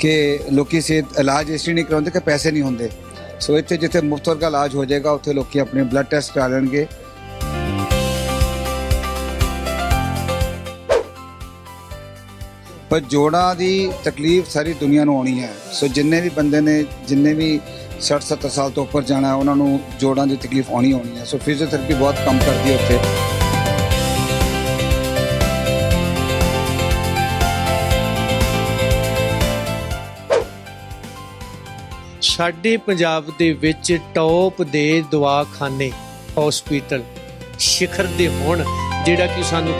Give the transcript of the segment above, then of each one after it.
ਕਿ ਲੋਕੀ ਸਿਹਤ ਇਲਾਜ ਇਸ ਲਈ ਨਹੀਂ ਕਰਾਉਂਦੇ ਕਿ ਪੈਸੇ ਨਹੀਂ ਹੁੰਦੇ। ਸੋ ਇੱਥੇ ਜਿੱਥੇ ਮੁਫਤ ਵਰਗਾ ਇਲਾਜ ਹੋ ਜਾਏਗਾ, ਉੱਥੇ ਲੋਕੀ ਆਪਣੇ ਬਲੱਡ ਟੈਸਟ ਕਰਾ ਲੈਣਗੇ। ਪਰ ਜੋੜਾਂ ਦੀ ਤਕਲੀਫ ਸਾਰੀ ਦੁਨੀਆ ਨੂੰ ਆਉਣੀ ਹੈ। ਸੋ ਜਿੰਨੇ ਵੀ ਬੰਦੇ ਨੇ, ਜਿੰਨੇ ਵੀ 60 70 ਸਾਲ ਤੋਂ ਉੱਪਰ ਜਾਣਾ ਉਹਨਾਂ ਨੂੰ ਜੋੜਾਂ ਦੀ ਤਕਲੀਫ ਆਉਣੀ ਆਉਣੀ ਹੈ। ਸੋ ਫਿਜ਼ੀਓਥੈਰੇਪੀ ਬਹੁਤ ਕੰਮ ਕਰਦੀ ਹੈ ਉੱਥੇ। ਸਾਡੇ ਪੰਜਾਬ ਦੇ ਵਿੱਚ ਟੌਪ ਦੇ ਦਵਾਖਾਨੇ ਹਸਪੀਟਲ ਸਿਖਰ ਦੇ ਹੋਣ ਜਿਹੜਾ ਕਿ ਸਾਨੂੰ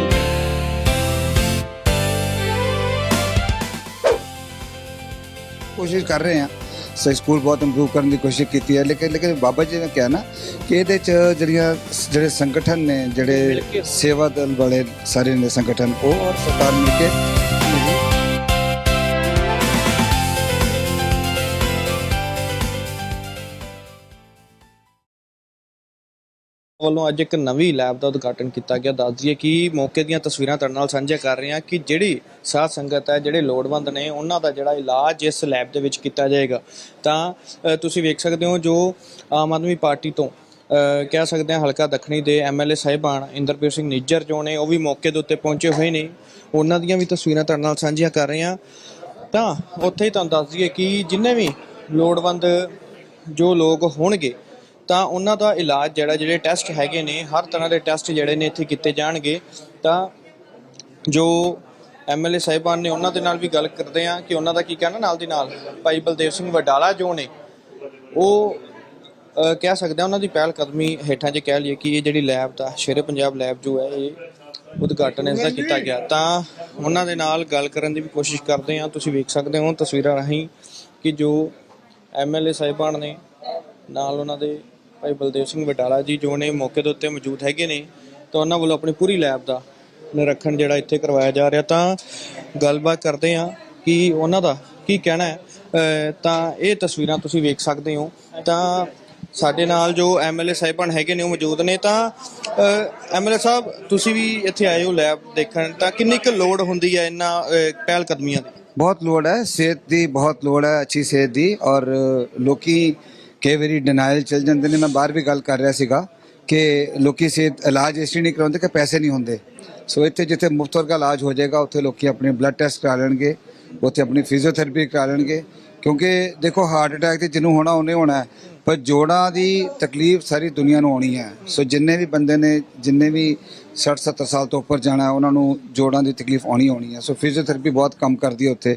ਕੋਸ਼ਿਸ਼ ਕਰ ਰਹੇ ਹਾਂ ਸੋ ਸਕੂਲ ਬਹੁਤ ਇੰਪਰੂਵ ਕਰਨ ਦੀ ਕੋਸ਼ਿਸ਼ ਕੀਤੀ ਹੈ ਲੇਕਿਨ ਲੇਕਿਨ ਬਾਬਾ ਜੀ ਨੇ ਕਿਹਾ ਨਾ ਕਿ ਇਹਦੇ ਚ ਜਿਹੜੀਆਂ ਜਿਹੜੇ ਸੰਗਠਨ ਨੇ ਜਿਹੜੇ। ਸੇਵਾ ਦਲ ਵਾਲੇ ਸਾਰੇ ਨੇ ਸੰਗਠਨ ਉਹ ਔਰ ਸਰਕਾਰ ਮਿਲ ਕੇ ਵੱਲੋਂ ਅੱਜ ਇੱਕ ਨਵੀਂ ਲੈਬ ਦਾ ਉਦਘਾਟਨ ਕੀਤਾ ਗਿਆ। ਦੱਸ ਦਈਏ ਕਿ ਮੌਕੇ ਦੀਆਂ ਤਸਵੀਰਾਂ ਤੁਹਾਡੇ ਨਾਲ ਸਾਂਝਾ ਕਰ ਰਹੇ ਹਾਂ ਕਿ ਜਿਹੜੀ ਸਾਧ ਸੰਗਤ ਹੈ, ਜਿਹੜੇ ਲੋੜਵੰਦ ਨੇ, ਉਹਨਾਂ ਦਾ ਜਿਹੜਾ ਇਲਾਜ ਇਸ ਲੈਬ ਦੇ ਵਿੱਚ ਕੀਤਾ ਜਾਏਗਾ। ਤਾਂ ਤੁਸੀਂ ਵੇਖ ਸਕਦੇ ਹੋ ਜੋ ਆਮ ਆਦਮੀ ਪਾਰਟੀ ਤੋਂ ਕਹਿ ਸਕਦੇ ਹਾਂ ਹਲਕਾ ਦੱਖਣੀ ਦੇ ਐਮਐਲਏ ਸਾਹਿਬਾਨ ਇੰਦਰਪ੍ਰੀਤ ਸਿੰਘ ਨਿੱਜਰ ਜੋ ਨੇ, ਉਹ ਵੀ ਮੌਕੇ ਦੇ ਉੱਤੇ ਪਹੁੰਚੇ ਹੋਏ ਨੇ। ਉਹਨਾਂ ਦੀਆਂ ਵੀ ਤਸਵੀਰਾਂ ਤੁਹਾਡੇ ਨਾਲ ਸਾਂਝੀਆਂ ਕਰ ਰਹੇ ਹਾਂ। ਤਾਂ, ਉੱਥੇ ਹੀ ਤੁਹਾਨੂੰ ਦੱਸ ਦਈਏ ਕਿ ਜਿੰਨੇ ਵੀ ਲੋੜਵੰਦ ਜੋ ਲੋਕ ਹੋਣਗੇ ਤਾਂ ਉਹਨਾਂ ਦਾ ਇਲਾਜ ਜਿਹੜਾ ਜਿਹੜੇ ਟੈਸਟ ਹੈਗੇ ਨੇ ਹਰ ਤਰ੍ਹਾਂ ਦੇ ਟੈਸਟ ਜਿਹੜੇ ਨੇ ਇੱਥੇ ਕੀਤੇ ਜਾਣਗੇ। ਤਾਂ ਜੋ ਐਮਐਲਏ ਸਾਹਿਬਾਨ ਨੇ ਉਹਨਾਂ ਦੇ ਨਾਲ ਵੀ ਗੱਲ ਕਰਦੇ ਆ ਕਿ ਉਹਨਾਂ ਦਾ ਕੀ ਕਹਿਣਾ ਨਾਲ ਦੀ ਨਾਲ। ਭਾਈ ਬਲਦੇਵ ਸਿੰਘ ਵਡਾਲਾ ਜੋ ਨੇ ਉਹ ਕਹਿ ਸਕਦੇ ਆ ਉਹਨਾਂ ਦੀ ਪਹਿਲ ਕਦਮੀ ਹੇਠਾਂ 'ਚ ਕਹਿ ਲਈਏ ਕਿ ਇਹ ਜਿਹੜੀ ਲੈਬ ਦਾ ਸ਼ੇਰੇ ਪੰਜਾਬ ਲੈਬ ਜੋ ਹੈ ਇਹ ਉਦਘਾਟਨ ਇਸ ਦਾ ਕੀਤਾ ਗਿਆ। ਤਾਂ ਉਹਨਾਂ ਦੇ ਨਾਲ ਗੱਲ ਕਰਨ ਦੀ ਵੀ ਕੋਸ਼ਿਸ਼ ਕਰਦੇ ਆ ਤੁਸੀਂ ਵੇਖ ਸਕਦੇ ਹੋ ਤਸਵੀਰਾਂ ਰਾਹੀਂ ਕਿ ਜੋ ਐਮਐਲਏ ਸਾਹਿਬਾਨ ਨੇ ਨਾਲ ਉਹਨਾਂ ਦੇ ਭਾਈ ਬਲਦੇਵ ਸਿੰਘ ਵਡਾਲਾ ਜੀ ਜੋ ਨੇ ਮੌਕੇ ਦੇ ਉੱਤੇ ਮੌਜੂਦ ਹੈਗੇ ਨੇ ਤਾਂ ਉਹਨਾਂ ਵੱਲੋਂ ਆਪਣੀ ਪੂਰੀ ਲੈਬ ਦਾ ਨਿਰੀਖਣ ਜਿਹੜਾ ਇੱਥੇ ਕਰਵਾਇਆ ਜਾ ਰਿਹਾ। ਤਾਂ ਗੱਲਬਾਤ ਕਰਦੇ ਆ ਕਿ ਉਹਨਾਂ ਦਾ ਕੀ ਕਹਿਣਾ ਹੈ। ਤਾਂ ਇਹ ਤਸਵੀਰਾਂ ਤੁਸੀਂ ਵੇਖ ਸਕਦੇ ਹੋ। ਤਾਂ ਸਾਡੇ ਨਾਲ ਜੋ ਐਮਐਲਏ ਸਾਹਿਬਾਨ ਹੈਗੇ ਨੇ ਉਹ ਮੌਜੂਦ ਨੇ। ਤਾਂ ਐਮਐਲਏ ਸਾਹਿਬ ਤੁਸੀਂ ਵੀ ਇੱਥੇ ਆਏ ਹੋ ਲੈਬ ਦੇਖਣ। ਤਾਂ ਕਿੰਨੀ ਕੁ ਲੋੜ ਹੁੰਦੀ ਹੈ ਇਹਨਾਂ ਅਹ, ਪਹਿਲ ਕਦਮੀਆਂ ਦੀ? ਬਹੁਤ ਲੋੜ ਹੈ। ਸਿਹਤ ਦੀ ਬਹੁਤ ਲੋੜ ਹੈ ਅੱਛੀ ਸਿਹਤ ਦੀ। ਔਰ ਲੋਕੀ ਕਈ ਵਾਰੀ ਡਿਨਾਈਲ ਚੱਲ ਜਾਂਦੇ ਨੇ। ਮੈਂ ਬਾਹਰ ਵੀ ਗੱਲ ਕਰ ਰਿਹਾ ਸੀਗਾ ਕਿ ਲੋਕੀ ਸਿਹਤ, ਇਲਾਜ ਇਸ ਲਈ ਨਹੀਂ ਕਰਾਉਂਦੇ ਕਿ ਪੈਸੇ ਨਹੀਂ ਹੁੰਦੇ। ਸੋ ਇੱਥੇ ਜਿੱਥੇ ਮੁਫਤ ਵਰਗਾ ਇਲਾਜ ਹੋ ਜਾਏਗਾ, ਉੱਥੇ ਲੋਕੀ ਆਪਣੇ ਬਲੱਡ ਟੈਸਟ ਕਰਾ ਲੈਣਗੇ, ਉੱਥੇ ਆਪਣੀ ਫਿਜ਼ੀਓਥੈਰੇਪੀ ਕਰਾ ਲੈਣਗੇ। ਕਿਉਂਕਿ ਦੇਖੋ ਹਾਰਟ ਅਟੈਕ ਤੇ ਜਿਹਨੂੰ ਹੋਣਾ, ਉਹਨੇ ਹੋਣਾ ਪਰ ਜੋੜਾਂ ਦੀ ਤਕਲੀਫ ਸਾਰੀ ਦੁਨੀਆ ਨੂੰ ਆਉਣੀ ਹੈ। ਸੋ ਜਿੰਨੇ ਵੀ ਬੰਦੇ ਨੇ, ਜਿੰਨੇ ਵੀ 60 70 ਸਾਲ ਤੋਂ ਉੱਪਰ ਜਾਣਾ ਉਹਨਾਂ ਨੂੰ ਜੋੜਾਂ ਦੀ ਤਕਲੀਫ ਆਉਣੀ ਆਉਣੀ ਹੈ। ਸੋ ਫਿਜ਼ੀਓਥੈਰੇਪੀ ਬਹੁਤ ਕੰਮ ਕਰਦੀ ਹੈ ਉੱਥੇ।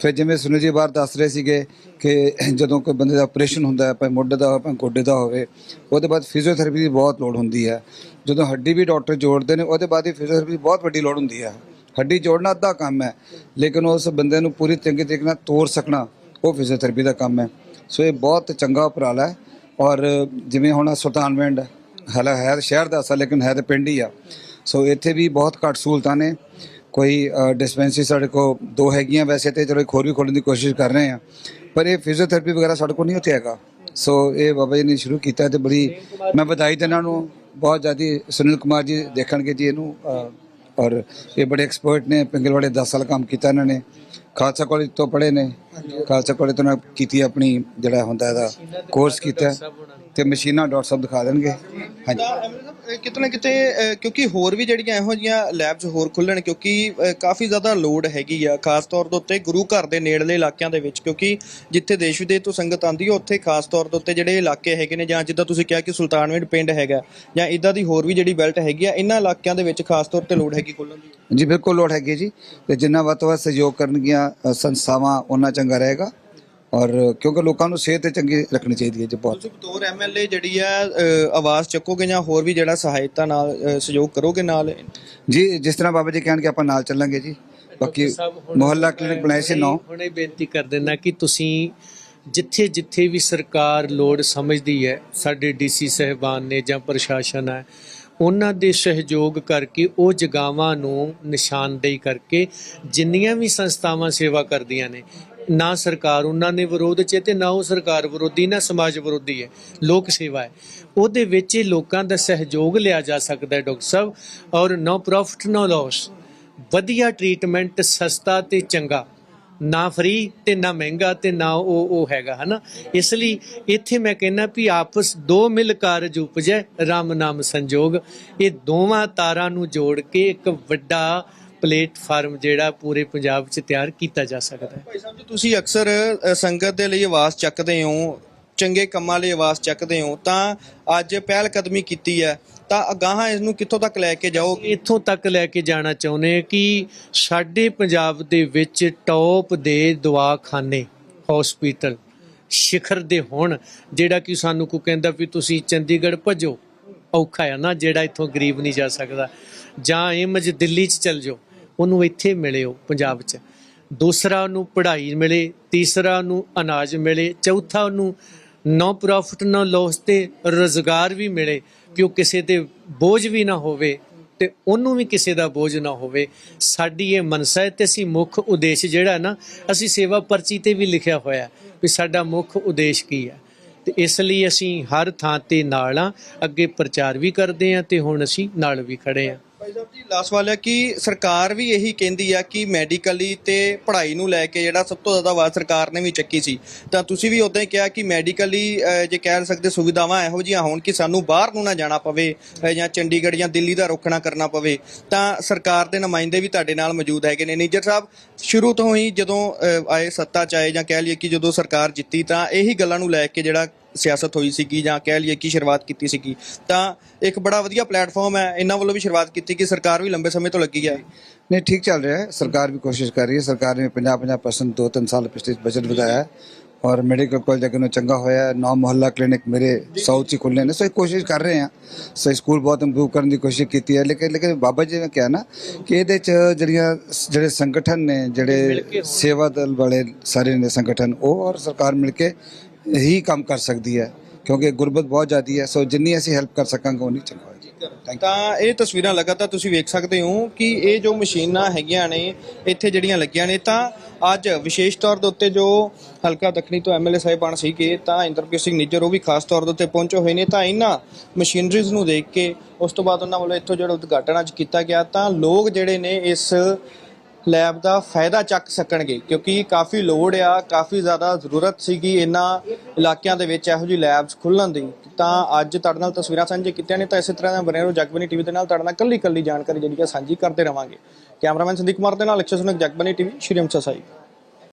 ਫਿਰ ਜਿਵੇਂ ਸੁਨੀਲ ਜੀ ਬਾਹਰ ਦੱਸ ਰਹੇ ਸੀਗੇ ਕਿ ਜਦੋਂ ਕੋਈ ਬੰਦੇ ਦਾ ਆਪਰੇਸ਼ਨ ਹੁੰਦਾ ਹੈ, ਭਾਵੇਂ ਮੋਢੇ ਦਾ ਹੋਵੇ, ਭਾਵੇਂ ਗੋਡੇ ਦਾ ਹੋਵੇ, ਉਹਦੇ ਬਾਅਦ ਫਿਜ਼ੀਓਥੈਰੇਪੀ ਦੀ ਬਹੁਤ ਲੋੜ ਹੁੰਦੀ ਹੈ। ਜਦੋਂ ਹੱਡੀ ਵੀ ਡਾਕਟਰ ਜੋੜਦੇ ਨੇ, ਉਹਦੇ ਬਾਅਦ ਹੀ ਫਿਜ਼ੀਓਥੈਰੇਪੀ ਦੀ ਬਹੁਤ ਵੱਡੀ ਲੋੜ ਹੁੰਦੀ ਹੈ। ਹੱਡੀ ਜੋੜਨਾ ਅੱਧਾ ਕੰਮ ਹੈ, ਲੇਕਿਨ ਉਸ ਬੰਦੇ ਨੂੰ ਪੂਰੀ ਚੰਗੀ ਤਰੀਕੇ ਨਾਲ ਤੋੜ ਸਕਣਾ ਉਹ ਫਿਜ਼ੀਓਥੈਰੇਪੀ ਦਾ ਕੰਮ ਹੈ। ਸੋ ਇਹ ਬਹੁਤ ਚੰਗਾ ਉਪਰਾਲਾ ਹੈ ਔਰ ਜਿਵੇਂ ਹੁਣ ਸੁਲਤਾਨਵਿੰਡ ਹਾਲਾ ਹੈ ਸ਼ਹਿਰ ਦਾ ਅਸਲ, ਲੇਕਿਨ ਹੈ ਤਾਂ ਪਿੰਡ ਹੀ ਆ। ਸੋ ਇੱਥੇ ਵੀ ਬਹੁਤ ਘੱਟ ਸਹੂਲਤਾਂ ਨੇ। ਕੋਈ ਡਿਸਪੈਂਸਰੀ ਸਾਡੇ ਕੋਲ ਦੋ ਹੈਗੀਆਂ ਵੈਸੇ ਤੇ ਚਲੋ ਇੱਕ ਹੋਰ ਵੀ ਖੋਲ੍ਹਣ ਦੀ ਕੋਸ਼ਿਸ਼ ਕਰ ਰਹੇ ਆ ਪਰ ਇਹ ਫਿਜ਼ੀਓਥੈਰੇਪੀ ਵਗੈਰਾ ਸਾਡੇ ਕੋਲ ਨਹੀਂ ਉੱਥੇ ਹੈਗਾ। ਸੋ ਇਹ ਬਾਬਾ ਜੀ ਨੇ ਸ਼ੁਰੂ ਕੀਤਾ ਤੇ ਬੜੀ, ਮੈਂ ਵਧਾਈ ਦਿੰਦਾ ਨੂੰ ਬਹੁਤ ਜ਼ਿਆਦਾ ਸੁਨੀਲ ਕੁਮਾਰ ਜੀ ਦੇਖਣਗੇ ਜੀ ਇਹਨੂੰ ਔਰ ਇਹ ਬੜੇ ਐਕਸਪਰਟ ਨੇ, ਪਿੰਗਲਵਾੜੇ 10 ਸਾਲ ਕੰਮ ਕੀਤਾ ਇਹਨਾਂ ਨੇ। ਖਾਲਸਾ ਕਾਲਜ ਤੋਂ ਪੜ੍ਹੇ ਨੇ। ਖਾਲਸਾ ਕਾਲਜ ਤੋਂ ਕੀਤੀ ਆਪਣੀ ਜਿਹੜਾ ਹੁੰਦਾ ਇਹਦਾ ਕੋਰਸ ਕੀਤਾ। ਤੇ ਮਸ਼ੀਨਾਂ ਡਾਕਟਰ ਸਾਹਿਬ ਦਿਖਾ ਦੇਣਗੇ। ਹਾਂਜੀ। ਅਹ ਕਿਤੇ ਕਿਉਂਕਿ ਹੋਰ ਵੀ ਜਿਹੜੀਆਂ ਇਹੋ ਜੀਆਂ ਲੈਬਸ ਹੋਰ ਖੁੱਲਣ ਕਿਉਂਕਿ ਕਾਫੀ ਜ਼ਿਆਦਾ ਲੋਡ ਹੈਗੀ ਆ ਖਾਸ ਤੌਰ ਦੇ ਉੱਤੇ ਗੁਰੂ ਘਰ ਦੇ ਨੇੜਲੇ ਇਲਾਕਿਆਂ ਦੇ ਵਿੱਚ ਕਿਉਂਕਿ ਜਿੱਥੇ ਦੇਸ਼ ਵਿਦੇਸ਼ ਤੋਂ ਸੰਗਤ ਆਉਂਦੀ ਹੈ ਉੱਥੇ ਖਾਸ ਤੌਰ ਦੇ ਉੱਤੇ ਜਿਹੜੇ ਇਲਾਕੇ ਹੈਗੇ ਨੇ ਜਾਂ ਜਿੱਦਾਂ ਤੁਸੀਂ ਕਿਹਾ ਕਿ ਸੁਲਤਾਨਵਿੰਡ ਪਿੰਡ ਹੈਗਾ ਜਾਂ ਇਦਾਂ ਦੀ ਹੋਰ ਵੀ ਜਿਹੜੀ ਬੈਲਟ ਹੈਗੀ ਆ ਇਹਨਾਂ ਇਲਾਕਿਆਂ ਦੇ ਵਿੱਚ ਖਾਸ ਤੌਰ ਤੇ ਲੋਡ ਹੈਗੀ ਖੁੱਲਣ ਦੀ। ਜੀ ਬਿਲਕੁਲ ਲੋੜ ਹੈਗੀ ਜੀ ਤੇ ਜਿੰਨਾ ਵੱਧ ਤੋਂ ਵੱਧ ਸਹਿਯੋਗ ਕਰਨਗੀਆਂ ਅ, ਸੰਸਥਾਵਾਂ ਉਹਨਾਂ ਚੰਗਾ ਰਹੇਗਾ। ਔਰ ਕਿਉਂਕਿ ਲੋਕਾਂ ਨੂੰ ਸਿਹਤ ਤੇ ਚੰਗੀ ਰੱਖਣੀ ਚਾਹੀਦੀ ਹੈ ਜੀ ਬਹੁਤ। ਤੁਸੀਂ ਬਤੌਰ ਐਮਐਲਏ ਜਿਹੜੀ ਆ ਆਵਾਜ਼ ਚੱਕੋਗੇ ਜਾਂ ਹੋਰ ਵੀ ਜਿਹੜਾ ਸਹਾਇਤਾ ਨਾਲ ਸਹਿਯੋਗ ਕਰੋਗੇ ਨਾਲ? ਜੀ ਜਿਸ ਤਰ੍ਹਾਂ ਬਾਬਾ ਜੀ ਕਹਿਣਗੇ ਆਪਾਂ ਨਾਲ ਚੱਲਾਂਗੇ ਜੀ। ਬਾਕੀ ਮੁਹੱਲਾ ਕਲੀਨਿਕ ਬਣਾਏ ਸੀ ਨੌ। ਹੁਣੇ ਬੇਨਤੀ ਕਰ ਦਿੰਦਾ ਕਿ ਤੁਸੀਂ ਜਿੱਥੇ ਜਿੱਥੇ ਵੀ ਸਰਕਾਰ ਲੋੜ ਸਮਝਦੀ ਹੈ ਸਾਡੇ ਡੀਸੀ ਸਹਿਬਾਨ ਨੇ ਜਾਂ ਪ੍ਰਸ਼ਾਸਨ ਹੈ ਉਹਨਾਂ ਦੇ ਸਹਿਯੋਗ ਕਰਕੇ ਉਹ ਜਗਾਵਾਂ ਨੂੰ ਨਿਸ਼ਾਨਦੇਹੀ ਕਰਕੇ ਜਿੰਨੀਆਂ ਵੀ ਸੰਸਥਾਵਾਂ ਸੇਵਾ ਕਰਦੀਆਂ ਨੇ, ਨਾ ਸਰਕਾਰ ਉਹਨਾਂ ਦੇ ਵਿਰੋਧ 'ਚ ਹੈ ਤੇ ਨਾ ਉਹ ਸਰਕਾਰ ਵਿਰੋਧੀ, ਨਾ ਸਮਾਜ ਵਿਰੋਧੀ ਹੈ, ਲੋਕ ਸੇਵਾ ਹੈ। ਉਹਦੇ ਵਿੱਚ ਇਹ ਲੋਕਾਂ ਦਾ ਸਹਿਯੋਗ ਲਿਆ ਜਾ ਸਕਦਾ ਹੈ ਡਾਕਟਰ ਸਾਹਿਬ, ਔਰ ਨੋ ਪ੍ਰੋਫਿਟ ਨੋ ਲਾਸ ਵਧੀਆ ਟ੍ਰੀਟਮੈਂਟ, ਸਸਤਾ ਤੇ ਚੰਗਾ। ਨਾ ਫਰੀ ਤੇ ਨਾ ਮਹਿੰਗਾ ਤੇ ਨਾ ਉਹ ਉਹ ਹੈਗਾ, ਹਨਾ? ਇਸ ਲਈ ਇੱਥੇ ਮੈਂ ਕਹਿੰਨਾ ਵੀ ਆਪਸ ਦੋ ਮਿਲ ਕਾਰਜ ਉਪਜੈ, ਰਾਮ ਨਾਮ ਸੰਜੋਗ। ਇਹ ਦੋਵਾਂ ਤਾਰਾਂ ਨੂੰ ਜੋੜ ਕੇ ਇੱਕ ਵੱਡਾ ਪਲੇਟਫਾਰਮ ਜਿਹੜਾ ਪੂਰੇ ਪੰਜਾਬ 'ਚ ਤਿਆਰ ਕੀਤਾ ਜਾ ਸਕਦਾ ਹੈ। ਭਾਈ ਸਾਹਿਬ ਜੀ, ਤੁਸੀਂ ਅਕਸਰ ਸੰਗਤ ਦੇ ਲਈ ਆਵਾਜ਼ ਚੱਕਦੇ ਹੋ। ਚੰਗੇ ਕੰਮਾਂ ਲਈ ਆਵਾਜ਼ ਚੱਕਦੇ ਹੋ, ਤਾਂ ਅੱਜ ਪਹਿਲ ਕਦਮੀ ਕੀਤੀ ਹੈ। ਤਾਂ ਅਗਾਹਾਂ ਇਸ ਨੂੰ ਕਿੱਥੋਂ ਤੱਕ ਲੈ ਕੇ ਜਾਓਗੇ? ਇੱਥੋਂ ਤੱਕ ਲੈ ਕੇ ਜਾਣਾ ਚਾਹੁੰਦੇ ਕਿ ਸਾਡੇ ਪੰਜਾਬ ਦੇ ਵਿੱਚ ਟੌਪ ਦੇ ਦਵਾਖਾਨੇ ਹਸਪੀਟਲ ਸਿਖਰ ਦੇ ਹੋਣ, ਜਿਹੜਾ ਕਿ ਸਾਨੂੰ ਕੋ ਕਹਿੰਦਾ ਵੀ ਤੁਸੀਂ ਚੰਡੀਗੜ੍ਹ ਭਜੋ, ਔਖਾ ਹੈ ਨਾ ਜਿਹੜਾ ਇੱਥੋਂ ਗਰੀਬ ਨਹੀਂ ਜਾ ਸਕਦਾ। ਜਾਂ ਏਮਜ ਦਿੱਲੀ 'ਚ ਚੱਲ ਜਾਓ, ਉਹਨੂੰ ਇੱਥੇ ਮਿਲਿਓ ਪੰਜਾਬ 'ਚ। ਦੂਸਰਾ ਉਹਨੂੰ ਪੜ੍ਹਾਈ ਮਿਲੇ, ਤੀਸਰਾ ਉਹਨੂੰ ਅਨਾਜ ਮਿਲੇ, ਚੌਥਾ ਉਹਨੂੰ ਨੋ ਪ੍ਰੋਫਿਟ ਨੋ ਲਾਸ ਤੇ ਰੋਜ਼ਗਾਰ ਵੀ ਮਿਲੇ, ਕਿ ਉਹ ਕਿਸੇ ਤੇ ਬੋਝ ਵੀ ਨਾ ਹੋਵੇ ਤੇ ਉਹਨੂੰ ਵੀ ਕਿਸੇ ਦਾ ਬੋਝ ਨਾ ਹੋਵੇ। ਸਾਡੀ ਇਹ ਮਨਸਾ ਹੈ ਤੇ ਅਸੀਂ ਮੁੱਖ ਉਦੇਸ਼ ਜਿਹੜਾ ਨਾ, ਅਸੀਂ ਸੇਵਾ ਪਰਚੀ ਤੇ ਵੀ ਲਿਖਿਆ ਹੋਇਆ ਵੀ ਸਾਡਾ ਮੁੱਖ ਉਦੇਸ਼ ਕੀ ਹੈ। ਤੇ ਇਸ ਲਈ ਅਸੀਂ ਹਰ ਥਾਂ ਤੇ ਨਾਲ ਆ ਅੱਗੇ ਪ੍ਰਚਾਰ ਵੀ ਕਰਦੇ ਆ ਤੇ ਹੁਣ ਅਸੀਂ ਨਾਲ ਵੀ ਖੜੇ ਆ ਭਾਈ ਸਾਹਿਬ ਜੀ ਲਾਸਟ ਵਾਲਾ ਕਿ ਸਰਕਾਰ ਵੀ ਇਹੀ ਕਹਿੰਦੀ ਆ ਕਿ ਮੈਡੀਕਲੀ ਤੇ ਪੜ੍ਹਾਈ ਨੂੰ ਲੈ ਕੇ ਜਿਹੜਾ ਸਭ ਤੋਂ ਜ਼ਿਆਦਾ ਆਵਾਜ਼ ਸਰਕਾਰ ਨੇ ਵੀ ਚੱਕੀ ਸੀ। ਤਾਂ ਤੁਸੀਂ ਵੀ ਉਦਾਂ ਹੀ ਕਿਹਾ ਕਿ ਮੈਡੀਕਲੀ ਜੇ ਕਹਿ ਸਕਦੇ ਸੁਵਿਧਾਵਾਂ ਇਹੋ ਜਿਹੀਆਂ ਹੋਣ ਕਿ ਸਾਨੂੰ ਬਾਹਰ ਨੂੰ ਨਾ ਜਾਣਾ ਪਵੇ ਅ, ਜਾਂ ਚੰਡੀਗੜ੍ਹ ਜਾਂ ਦਿੱਲੀ ਦਾ ਰੋਕਣਾ ਕਰਨਾ ਪਵੇ ਤਾਂ ਸਰਕਾਰ ਦੇ ਨੁਮਾਇੰਦੇ ਵੀ ਤੁਹਾਡੇ ਨਾਲ ਮੌਜੂਦ ਹੈਗੇ ਨੇ। ਨੀਜਰ ਸਾਹਿਬ ਸ਼ੁਰੂ ਤੋਂ ਹੀ ਜਦੋਂ ਅ, ਆਏ ਸੱਤਾ ਚ ਆਏ ਜਾਂ ਕਹਿ ਲਈਏ ਕਿ ਜਦੋਂ ਸਰਕਾਰ ਜਿੱਤੀ ਤਾਂ ਇਹੀ ਗੱਲਾਂ ਨੂੰ ਲੈ ਕੇ ਜਿਹੜਾ ਸਿਆਸਤ ਹੋਈ ਸੀਗੀ ਜਾਂ ਕਹਿ ਲਈਏ ਕਿ ਸ਼ੁਰੂਆਤ ਕੀਤੀ ਸੀਗੀ ਤਾਂ ਇੱਕ ਬੜਾ ਵਧੀਆ ਪਲੇਟਫਾਰਮ ਹੈ ਇਹਨਾਂ ਵੱਲੋਂ ਵੀ ਸ਼ੁਰੂਆਤ ਕੀਤੀ ਕਿ ਸਰਕਾਰ ਵੀ ਲੰਬੇ ਸਮੇਂ ਤੋਂ ਲੱਗੀ ਹੈ नहीं ठीक चल रहा है सरकार भी कोशिश कर रही है सरकार ने 50-50 परसेंट दो तीन साल पिछले बजट बताया है और मेडिकल कॉलेज अगर चंगा होया है, नौ मोहल्ला क्लिनिक मेरे साउथ च खुले ने सो कोशिश कर रहे हैं ਸੋ ਸਕੂਲ ਬਹੁਤ ਇੰਪਰੂਵ ਕਰਨ ਦੀ ਕੋਸ਼ਿਸ਼ ਕੀਤੀ ਹੈ ਲੇਕਿਨ ਲੇਕਿਨ ਬਾਬਾ ਜੀ ਨੇ ਕਿਹਾ ਨਾ ਕਿ ਇਹਦੇ ਚ ਜਿਹੜੀਆਂ ਜਿਹੜੇ ਸੰਗਠਨ ਨੇ ਜਿਹੜੇ ਸੇਵਾ ਦਲ ਵਾਲੇ ਸਾਰੇ ਨੇ ਸੰਗਠਨ ਉਹ ਔਰ ਸਰਕਾਰ ਮਿਲ ਕੇ ਹੀ ਕੰਮ ਕਰ ਸਕਦੀ ਹੈ, ਕਿਉਂਕਿ ਗੁਰਬਤ ਬਹੁਤ ਜ਼ਿਆਦੀ ਹੈ, ਸੋ ਜਿੰਨੀ ਅਸੀਂ ਹੈਲਪ ਕਰ ਸਕਾਂਗੇ ਉਨੀ ਚੰਗਾ ਹੋਏਗਾ। ਤਾਂ ਇਹ ਤਸਵੀਰਾਂ ਲਗਾਤਾਰ ਤੁਸੀਂ ਵੇਖ ਸਕਦੇ ਹੋ ਕਿ ਇਹ ਜੋ ਮਸ਼ੀਨਾਂ ਹੈਗੀਆਂ ਨੇ, ਇੱਥੇ ਜਿਹੜੀਆਂ ਲੱਗੀਆਂ ਨੇ, ਤਾਂ ਅੱਜ ਵਿਸ਼ੇਸ਼ ਤੌਰ ਦੇ ਉੱਤੇ ਜੋ ਹਲਕਾ ਦੱਖਣੀ ਤੋਂ ਐਮਐਲਏ ਸਾਹਿਬਾਨ ਸੀਗੇ ਤਾਂ ਇੰਦਰਪ੍ਰੀਤ ਸਿੰਘ ਨਿੱਜਰ ਉਹ ਵੀ ਖਾਸ ਤੌਰ ਦੇ ਉੱਤੇ ਪਹੁੰਚੇ ਹੋਏ ਨੇ, ਤਾਂ ਇਹਨਾਂ ਮਸ਼ੀਨਰੀਜ਼ ਨੂੰ ਦੇਖ ਕੇ ਉਸ ਤੋਂ ਬਾਅਦ ਉਹਨਾਂ ਵੱਲੋਂ ਇੱਥੋਂ ਜਿਹੜਾ ਉਦਘਾਟਨ ਅੱਜ ਕੀਤਾ ਗਿਆ, ਤਾਂ ਲੋਕ ਜਿਹੜੇ ਨੇ ਇਸ ਲੈਬ ਦਾ ਫਾਇਦਾ ਚੱਕ ਸਕਣਗੇ, ਕਿਉਂਕਿ ਕਾਫੀ ਲੋੜ ਆ, ਕਾਫੀ ਜ਼ਿਆਦਾ ਜ਼ਰੂਰਤ ਸੀਗੀ ਇਹਨਾਂ ਇਲਾਕਿਆਂ ਦੇ ਵਿੱਚ ਇਹੋ ਜਿਹੀ ਲੈਬਸ ਖੁੱਲਣ ਦੀ। ਤਾਂ ਅੱਜ ਤੁਹਾਡੇ ਨਾਲ ਤਸਵੀਰਾਂ ਸਾਂਝੇ ਕੀਤੀਆਂ ਨੇ, ਤਾਂ ਇਸੇ ਤਰ੍ਹਾਂ ਦਾ ਬਣੇ ਰਹੋ ਜਗਬਨੀ ਟੀਵੀ ਦੇ ਨਾਲ, ਤੁਹਾਡੇ ਨਾਲ ਕੱਲੀ ਕੱਲੀ ਜਾਣਕਾਰੀ ਜਿਹੜੀ ਆ ਸਾਂਝੀ ਕਰਦੇ ਰਵਾਂਗੇ। ਕੈਮਰਾਮੈਨ ਸੰਦੀਪ ਕੁਮਾਰ ਦੇ ਨਾਲ ਅਕਸ਼ਰ ਸੁਨਕ ਜਗਬਨੀ ਟੀਵੀ ਸ਼੍ਰੀ ਅੰਮ੍ਰਿਤਸਰ ਸਾਹਿਬ।